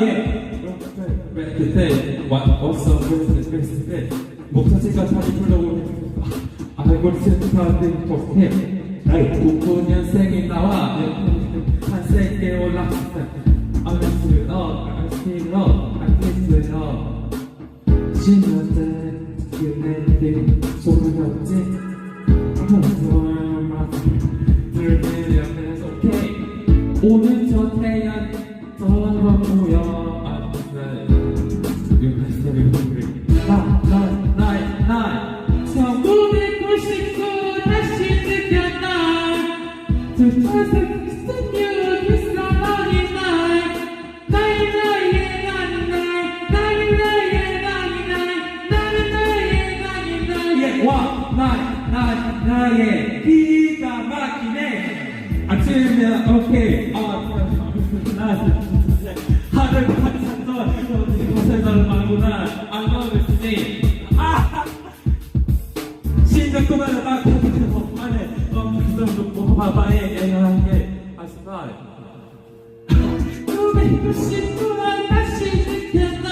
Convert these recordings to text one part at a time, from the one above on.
yeah. 예. 그때 와- 왔어 그랬을 때 목사씨가 다시 불러오고 알고 센터한테 독해 나이 99년생이 나와. 한세계 알았어 너 알았어 너 알겠어 너 신났대 그네들 소문이 없지? 들으면서 오케이 오늘 저 태양 더러 모여 나의 기가 막히네. 아침에 오케이 아 하늘 반찬도 고생을 말구나 안 먹었으니 아. 신작구만 딱 보고 안에 엄청 뭐 봐봐에 애하게 하시나 999만 다시 느꼈나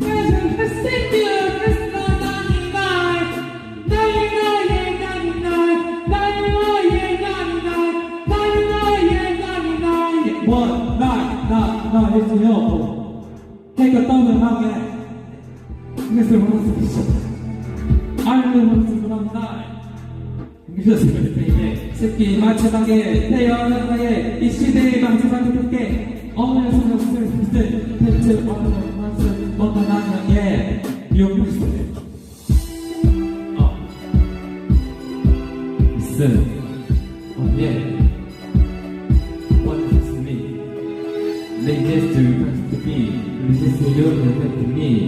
그래서 햇빛을 했어 나니 날 나의 나의 나 마차당에 태어난 나의 이 시대의 망치만 듣게 어느 소리를 듣듯 대체 어느 맛을 먹어나냐 예 미용했어. 어 Listen 어예 What is me Latest to have to to have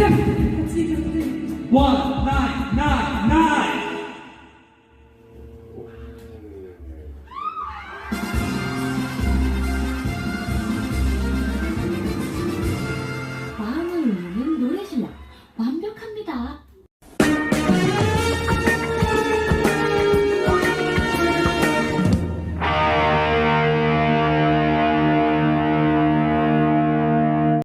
쌤! 같이 얘기해 쌤. 원, 나인, 나인, 마음을 우는 노래실력 완벽합니다.